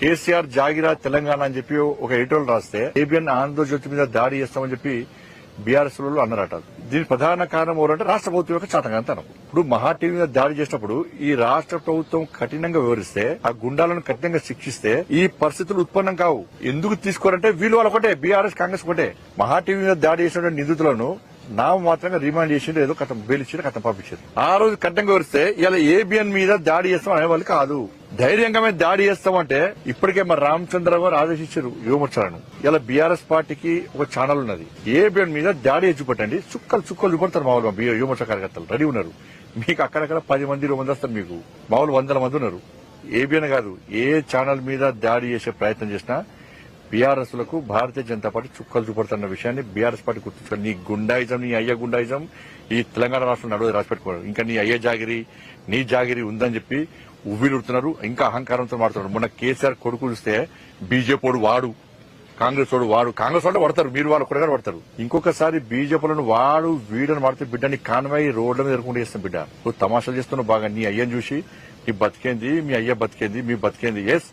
కేసీఆర్ జాగిరా తెలంగాణ అని చెప్పి ఒక ఎడిటోల్ రాస్తే ఏబిఎన్ ఆంధ్రజ్యోతి మీద దాడి చేస్తామని చెప్పి బీఆర్ఎస్ వాళ్ళు అన్నారట. దీని ప్రధాన కారణం ఎవరంటే రాష్ట్ర ప్రభుత్వం యొక్క చాతకంతనం ఇప్పుడు మహా టీవీ మీద దాడి చేసినప్పుడు ఈ రాష్ట్ర ప్రభుత్వం కఠినంగా వివరిస్తే ఆ గుండాలను కఠినంగా శిక్షిస్తే ఈ పరిస్థితులు ఉత్పన్నం కావు. ఎందుకు తీసుకోరంటే వీళ్ళు వాళ్ళు ఒకటే బీఆర్ఎస్ కాంగ్రెస్ ఒకటే. మహా టీవీ మీద దాడి చేసిన నిందితులను నామ మాత్రంగా రిమాండ్ చేసిండు ఏదో కథం బెయిలిచ్చిండు కథం పంపించారు ఆ రోజు కట్టంగా వరిస్తే ఇలా ఏబిఎన్ మీద దాడి చేస్తాం అనేవాళ్ళు కాదు. ధైర్యంగా మేము దాడి చేస్తామంటే ఇప్పటికే మరి రామచంద్ర గారు ఆదేశించారు యువమోర్చాలను. ఇలా బీఆర్ఎస్ పార్టీకి ఒక ఛానల్ ఉన్నది. ఏబిఎన్ మీద దాడి చేసి చూపట్టండి చుక్కలు చుక్కలు చూపడతారు మామూలుగా యువమోర్చా కార్యకర్తలు. రెడీ ఉన్నారు. మీకు అక్కడక్కడ పది మంది ఇరవై మంది వస్తారు మీకు. మామూలు వందల మంది ఉన్నారు. ఏబిఎన్ కాదు ఏ ఛానల్ మీద దాడి చేసే ప్రయత్నం చేసినా బీఆర్ఎస్లకు భారతీయ జనతా పార్టీ చుక్కలు చూపడుతున్న విషయాన్ని బీఆర్ఎస్ పార్టీ గుర్తుంచుకోండి నీ గుండాయిజం నీ అయ్య గుండాయిజం ఈ తెలంగాణ రాష్ట్రం నడువు రాసిపెట్టుకోవాలి. ఇంకా నీ అయ్య జాగిరి నీ జాగిరి ఉందని చెప్పి ఉవ్విలుడుతున్నారు ఇంకా అహంకారంతో మాడుతున్నారు మొన్న కేసీఆర్ కొడుకు చూస్తే బీజేపీ వాడు కాంగ్రెస్ వాడు వాడు కాంగ్రెస్ వాళ్ళు పడతారు మీరు వాళ్ళు కూడా పడతారు. ఇంకొకసారి బీజేపీలను వాడు వీడని వాడితే బిడ్డని కాన్వాయి రోడ్ల మీద ఎదుర్కొంటూ చేస్తాం బిడ్డ. నువ్వు తమాషాలు చేస్తున్నావు బాగా నీ అయ్యని చూసి నీ బతికేంది మీ అయ్య బతికేంది మీ బతికేంది. ఎస్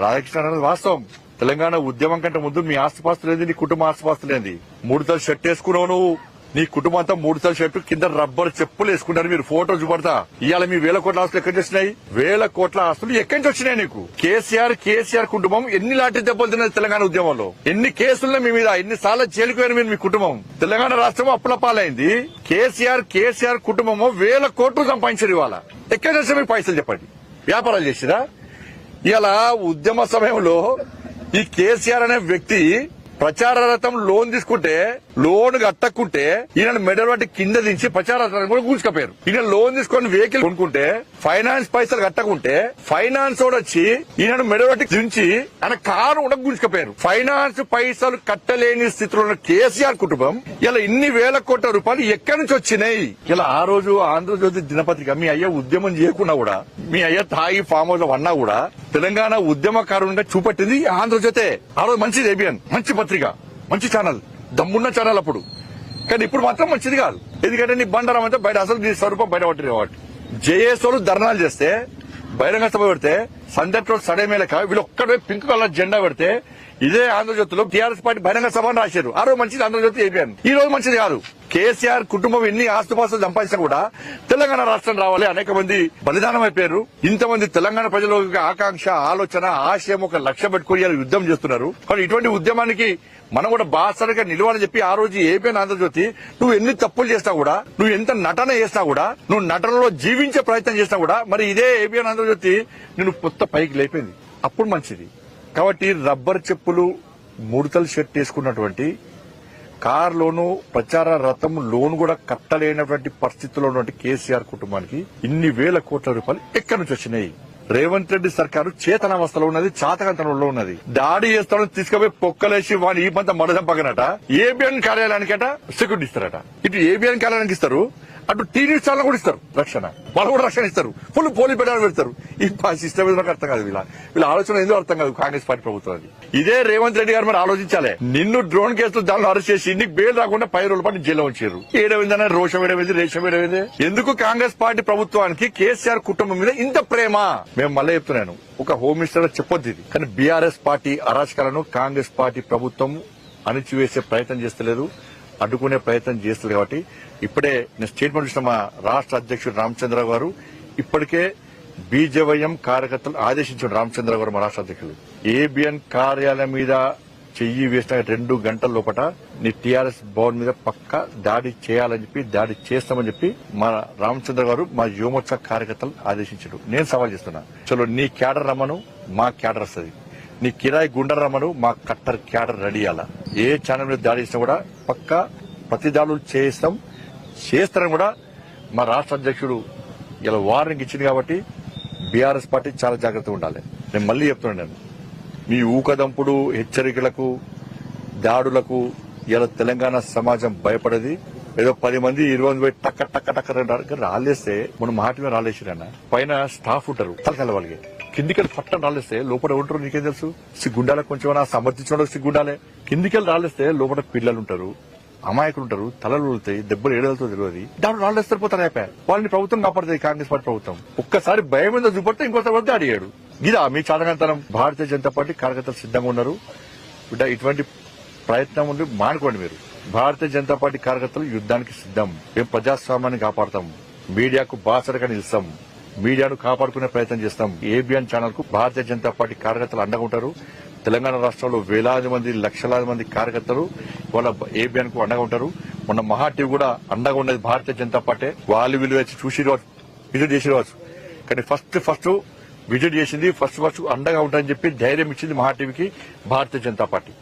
రాధాకృష్ణ అనేది వాస్తవం. తెలంగాణ ఉద్యమం కంటే ముందు మీ ఆస్తిపాస్తులు ఏంది నీ కుటుంబ ఆస్తిపాస్తులు ఏంది మూడు తల షర్ట్ వేసుకున్నావు నువ్వు. నీ కుటుంబం అంతా మూడు తల షర్టు కింద రబ్బర్ చెప్పులు వేసుకుంటారు మీరు ఫోటో చూపడతా. ఇవాళ మీ వేల కోట్ల ఆస్తులు ఎక్కడి వచ్చినాయి? వేల కోట్ల ఆస్తులు ఎక్కడి నుంచి వచ్చినాయి నీకు? కేసీఆర్ కేసీఆర్ కుటుంబం ఎన్ని లాంటి దెబ్బలు తిన్నది తెలంగాణ ఉద్యమంలో? ఎన్ని కేసులు మీ మీద ఎన్ని సార్లు జైలుకు మీరు మీ కుటుంబం? తెలంగాణ రాష్ట్రం అప్పుల పాలైంది. కేసీఆర్ కేసీఆర్ కుటుంబము వేల కోట్లు సంపాదించారు ఇవాళ. ఎక్కడి నుంచి మీకు పైసలు చెప్పండి? వ్యాపారాలు చేసిరా? ఇలా ఉద్యమ సమయంలో ఈ కేసీఆర్ అనే వ్యక్తి ప్రచార రథం లోన్ తీసుకుంటే లోన్ కట్టకుంటే ఈయన మెడల్ బట్టి కింద దించి ప్రచార రథం కూడా కూర్చుకపోయారు ఈయన లోన్ తీసుకొని వెహికల్ కొనుక్కుంటే ఫైనాన్స్ పైసలు కట్టకుంటే ఫైనాన్స్ కూడా వచ్చి ఈయన మెడల్ బట్టి దించి ఆయన కారు కూడా గుంజుకపోయారు ఫైనాన్స్ పైసలు కట్టలేని స్థితిలో ఉన్న కేసీఆర్ కుటుంబం ఇలా ఇన్ని వేల కోట్ల రూపాయలు ఎక్కడి నుంచి వచ్చినాయి? ఇలా ఆ రోజు ఆంధ్రజ్యోతి దినపత్రిక మీ అయ్య ఉద్యమం చేయకుండా కూడా మీ అయ్య తాయి ఫామ్ హౌస్లో అన్నా కూడా తెలంగాణ ఉద్యమకారునిగా చూపట్టింది ఆంధ్రజ్యోతే. ఆ రోజు మంచిది ఏబిఎన్ మంచి పత్రిక మంచి ఛానల్ దమ్మున్న ఛానల్ అప్పుడు. కానీ ఇప్పుడు మాత్రం మంచిది కాదు. ఎందుకంటే నీ బండారం అంటే బయట అసలు నీ స్వరూపం బయట పట్టింది కాబట్టి. జేఏసోలు ధర్నాలు చేస్తే బహిరంగ సభ పెడితే సందట్ రోడ్ సడే మేలక వీళ్ళు ఒక్కడే పింక్ కలర్ జెండా పెడితే ఇదే ఆంధ్రజ్యోతిలో టీఆర్ఎస్ పార్టీ బహిరంగ సభ అని రాశారు. ఆ రోజు మంచిది ఆంధ్రజ్యోతి అయిపోయాను ఈ రోజు మంచిది కాదు. కేసీఆర్ కుటుంబం ఎన్ని ఆస్తుపాస్తులు సంపాదించినా కూడా తెలంగాణ రాష్ట్రం రావాలి. అనేక మంది బలిదానం అయిపోయారు ఇంతమంది తెలంగాణ ప్రజల ఆకాంక్ష ఆలోచన ఆశయం ఒక లక్ష్యం పెట్టుకుని ఇలా యుద్ధం చేస్తున్నారు. కానీ ఇటువంటి ఉద్యమానికి మనం కూడా బాసరిగా నిలవాలని చెప్పి ఆ రోజు ఏపీఎన్ ఆంధ్రజ్యోతి నువ్వు ఎన్ని తప్పులు చేసినా కూడా నువ్వు ఎంత నటన చేసినా కూడా నువ్వు నటనలో జీవించే ప్రయత్నం చేసినా కూడా మరి ఇదే ఏపీఎన్ ఆంధ్రజ్యోతి నేను కొత్త పైకి లేపింది. అప్పుడు మంచిది. కాబట్టి రబ్బర్ చెప్పులు ముడతలు షర్ట్ వేసుకున్నటువంటి కార్ లోను ప్రచార రథం లోన్ కూడా కట్టలేనటువంటి పరిస్థితుల్లో ఉన్నటువంటి కేసీఆర్ కుటుంబానికి ఇన్ని వేల కోట్ల రూపాయలు ఎక్కడి నుంచి వచ్చినాయి? రేవంత్ రెడ్డి సర్కారు చేతనావస్థలో ఉన్నది చాతకంతనంలో ఉన్నది. దాడి చేస్తామని తీసుకుపోయి పొక్కలేసి వాని ఈ పంత మడదంపగనట పక్కనట. ఏబిఎన్ కార్యాలయానికట సెక్యూరిటీ ఇస్తారట. ఇటు ఏబిఎన్ కార్యాలయానికి ఇస్తారు అటు టీవీ ఛానల్ కూడా ఇస్తారు రక్షణ. వాళ్ళు కూడా రక్షణ ఇస్తారు. ఫుల్ పోలీస్ పెట్టాలని పెడతారు. ఈ సిస్టమ్ ఏదో నాకు అర్థం కాదు వీళ్ళ. వీళ్ళ ఆలోచన ఎందుకు అర్థం కాదు కాంగ్రెస్ పార్టీ ప్రభుత్వం అది. ఇదే రేవంత్ రెడ్డి గారు మరి ఆలోచించాలి. నిన్ను డ్రోన్ కేసులో దానిలో అరెస్ట్ చేసి నీకు బెయిల్ రాకుండా పై రోజుల పాటు జైల్లో ఉంచారు. ఏడవిందనే రోషం ఏడవింది రేషం ఏడవింది? ఎందుకు కాంగ్రెస్ పార్టీ ప్రభుత్వానికి కేసీఆర్ కుటుంబం మీద ఇంత ప్రేమ? మేము మళ్ళీ చెప్తున్నాను. ఒక హోమ్ మినిస్టర్ చెప్పొద్దు ఇది. కానీ బీఆర్ఎస్ పార్టీ అరాచకాలను కాంగ్రెస్ పార్టీ ప్రభుత్వం అణిచివేసే ప్రయత్నం చేస్తలేదు. అడ్డుకునే ప్రయత్నం చేస్తుంది కాబట్టి ఇప్పుడే నేను స్టేట్మెంట్ ఇచ్చిన మా రాష్ట్ర అధ్యక్షుడు రామచంద్ర గారు ఇప్పటికే బీజేవైఎం కార్యకర్తలు ఆదేశించారు రామచంద్ర గారు మా రాష్ట్ర అధ్యక్షులు. ఏబిఎన్ కార్యాలయం మీద చెయ్యి వేసిన రెండు గంటల లోపల నీ టీఆర్ఎస్ భవన్ మీద పక్క దాడి చేయాలని చెప్పి దాడి చేస్తామని చెప్పి మా రామచంద్ర గారు మా యువమోర్చా కార్యకర్తలు ఆదేశించారు. నేను సవాల్ చేస్తున్నా. చలో నీ క్యాడర్ రమ్మను మా క్యాడర్ వస్తుంది. నీ కిరాయి గుండరమ్మను మా కట్టర్ క్యాడర్ రెడీ అలా. ఏ ఛానల్ మీద దాడి చేసినా కూడా పక్క ప్రతి దాడులు చేస్తాం చేస్తారని కూడా మా రాష్ట్ర అధ్యక్షుడు ఇలా వార్నింగ్ ఇచ్చింది కాబట్టి బీఆర్ఎస్ పార్టీ చాలా జాగ్రత్తగా ఉండాలి. నేను మళ్ళీ చెప్తున్నాను నేను. మీ ఊకదంపుడు హెచ్చరికలకు దాడులకు ఇలా తెలంగాణ సమాజం భయపడేది. ఏదో పది మంది ఇరవై మంది పోయి టక్క టక్క టక్క రాలేస్తే మనం మాట మీద రాలేసిరన్న. పైన స్టాఫ్ ఉంటారు తలకాల వాళ్ళకి. కిందికెళ్ళి పట్టం రాలేస్తే లోపల ఉంటారు నీకేం తెలుసు? సిగ్గుండాలే కొంచెం సమర్థించడం సిగ్గుండాలే కిందికెళ్ళి రాలేస్తే లోపల పిల్లలు ఉంటారు అమాయకులు ఉంటారు తలలు వెళ్తాయి దెబ్బలు ఏడలతో తెలియదు దాని రాళ్ళు పోతారు అయిపోయా వాళ్ళని ప్రభుత్వం కాపాడుతుంది కాంగ్రెస్ పార్టీ ప్రభుత్వం. ఒక్కసారి భయం మీద చూపడితే ఇంకోసారి వద్ద అడిగాడు ఇదా మీ చాతకంతనం భారతీయ జనతా పార్టీ కార్యకర్తలు సిద్ధంగా ఉన్నారు. బిడ్డ ఇటువంటి ప్రయత్నం ఉండి మానుకోండి మీరు. భారతీయ జనతా పార్టీ కార్యకర్తలు యుద్ధానికి సిద్ధం. మేము ప్రజాస్వామ్యాన్ని కాపాడతాం. మీడియాకు బాసరగా నిలుస్తాం. మీడియాను కాపాడుకునే ప్రయత్నం చేస్తాం. ఏబిఎన్ ఛానల్కు భారతీయ జనతా పార్టీ కార్యకర్తలు అండగా ఉంటారు. తెలంగాణ రాష్ట్రంలో వేలాది మంది లక్షలాది మంది కార్యకర్తలు వాళ్ళ ఏబిఎన్కు అండగా ఉంటారు. మొన్న మహా టీవీ కూడా అండగా ఉన్నది భారతీయ జనతా పార్టీ. వాళ్ళు విలువ చూసి విజిట్ చేసి రావచ్చు. కానీ ఫస్ట్ ఫస్ట్ విజిట్ చేసింది ఫస్ట్ ఫస్ట్ అండగా ఉంటారని చెప్పి ధైర్యం ఇచ్చింది మహా టీవీకి భారతీయ జనతా పార్టీ.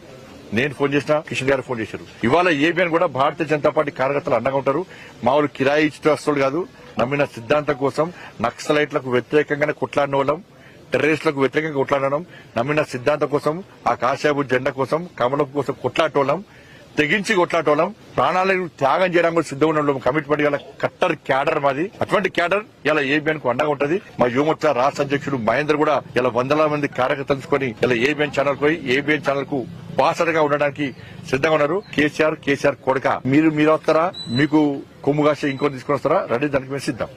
నేను ఫోన్ చేసిన కిషన్ గారు ఫోన్ చేశారు. ఇవాళ ఏబిఎన్ కూడా భారతీయ జనతా పార్టీ కార్యకర్తలు అండగా ఉంటారు. మామూలు కిరాయి ఇచ్చిన వస్తువులు కాదు. నమ్మిన సిద్ధాంతం కోసం నక్సలైట్లకు వ్యతిరేకంగానే కొట్లాడిన వాళ్ళం టెర్రరిస్టులకు వ్యతిరేకంగా కొట్లాడడం నమ్మిన సిద్ధాంతం కోసం ఆ కాశాబు జెండా కోసం కమలం కోసం కొట్లాటోళ్ళం తెగించి కొట్లాటోళ్ళం ప్రాణాలను త్యాగం చేయడానికి కూడా సిద్ధంగా ఉండడం కమిట్మెంట్ గల కట్టర్ క్యాడర్ మాది. అటువంటి క్యాడర్ ఇలా ఏబిఎన్కు అండగా ఉంటది. మా యువమోర్చా రాష్ట్ర అధ్యక్షుడు మహేందర్ కూడా ఇలా వందల మంది కార్యకర్తలుసుకొని ఇలా ఏబిఎన్ ఛానల్ పోయి ఏబిఎన్ ఛానల్కు బాసడగా ఉండడానికి సిద్ధంగా ఉన్నారు. కేసీఆర్ కేసీఆర్ కొడక. మీరు మీరు వస్తారా? మీకు కొమ్ముగా కాసే తీసుకొని వస్తారా? రెడీ? దానికి మేము సిద్ధం.